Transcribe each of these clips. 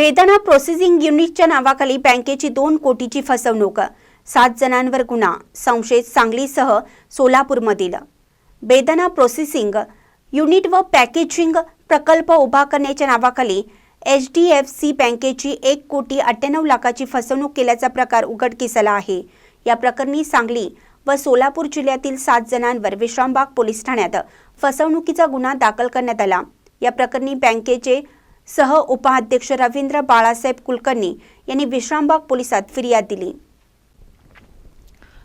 बेदाणा processing युनिटच्या नावाखाली बँकेची दोन कोटीची फसवणूक. सात जणांवर गुन्हा. संशयित सांगलीसह सोलापूरमधील. बेदाणा प्रोसेसिंग युनिट व पॅकेजिंग प्रकल्प उभा करण्याच्या नावाखाली एच डी एफ सी बँकेची एक कोटी अठ्ठ्याण्णव लाखाची फसवणूक केल्याचा प्रकार उघडकीस आला आहे. या प्रकरणी सांगली व सोलापूर जिल्ह्यातील सात जणांवर विश्रामबाग पोलीस ठाण्यात फसवणुकीचा गुन्हा दाखल करण्यात आला. या प्रकरणी बँकेचे सह उपाध्यक्ष रवींद्र बाळासाहेब कुलकर्णी यांनी विश्रामबाग पोलिसात फिर्याद दिली.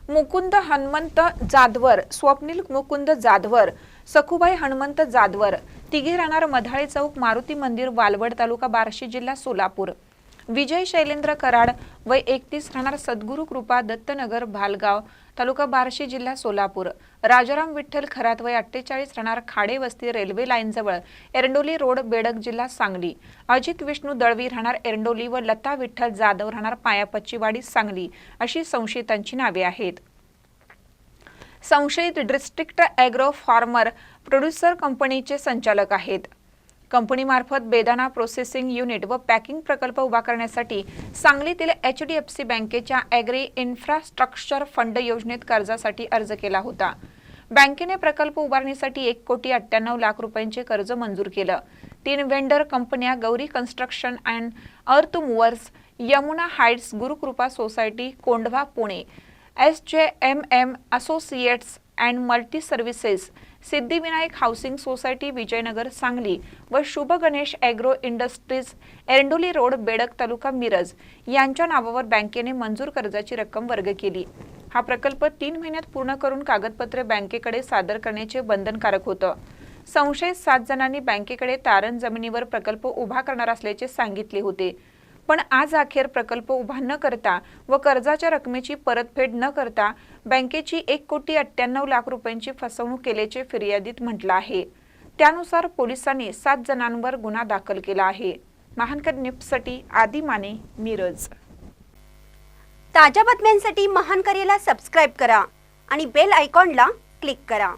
मुकुंद हनुमंत जाधवर स्वप्नील मुकुंद जाधवर सखुबाई हनुमंत जाधवर तिघे राहणार मधाळे चौक मारुती मंदिर वालवड तालुका बार्शी जिल्हा सोलापूर. विजय शैलेंद्र कराड वय एकतीस राहणार सद्गुरू कृपा दत्तनगर भालगाव तालुका बार्शी जिल्हा सोलापूर. राजाराम विठ्ठल खरात वय अठ्ठेचाळीस राहणार खाडे वस्ती रेल्वे लाईनजवळ एरंडोली रोड बेडक जिल्हा सांगली. अजित विष्णू दळवी राहणार एरंडोली व लता विठ्ठल जाधव राहणार पायापच्चीवाडी सांगली अशी संशयितांची नावे आहेत. संशयित डिस्ट्रिक्ट ॲग्रो फार्मर प्रोड्युसर कंपनीचे संचालक आहेत. कंपनीमार्फत बेदाना प्रोसेसिंग युनिट व पॅकिंग प्रकल्प उभा करण्यासाठी सांगलीतील एच डी एफ सी बँकेच्या ॲग्री इन्फ्रास्ट्रक्चर फंड योजनेत कर्जासाठी अर्ज केला होता. बँकेने प्रकल्प उभारणीसाठी एक कोटी अठ्ठ्याण्णव लाख रुपयांचे कर्ज मंजूर केलं. तीन वेंडर कंपन्या Gauri construction and earth movers Yamuna heights Gurukrupa society Kondhwa Pune S J M M associates and multi services Siddhivinayak housing society Vijaynagar Sangli व Shubh Ganesh agro industries Erandoli road Bedag taluka Miraj यांच्या नावावर बँकेने मंजूर कर्जाची रक्कम वर्ग केली. हा प्रकल्प तीन महिन्यात पूर्ण करून कागदपत्रे बँकेकडे सादर करण्याचे बंधनकारक होतं. संशयित सात जणांनी बँकेकडे तारण जमिनीवर प्रकल्प उभा करणार असल्याचे सांगितले होते. पण आज अखेर प्रकल्प उभा न करता व कर्जाच्या रकमेची परतफेड न करता बँकेची एक कोटी अठ्ठ्याण्णव लाख रुपयांची फसवणूक केल्याचे फिर्यादीत म्हटलं आहे. त्यानुसार पोलिसांनी सात जणांवर गुन्हा दाखल केला आहे. महानकर न्यूजसाठी आदी माने मिरज. ताज्या बातम्यांसाठी महान सबस्क्राईब करा आणि बेल आयकॉनला क्लिक करा.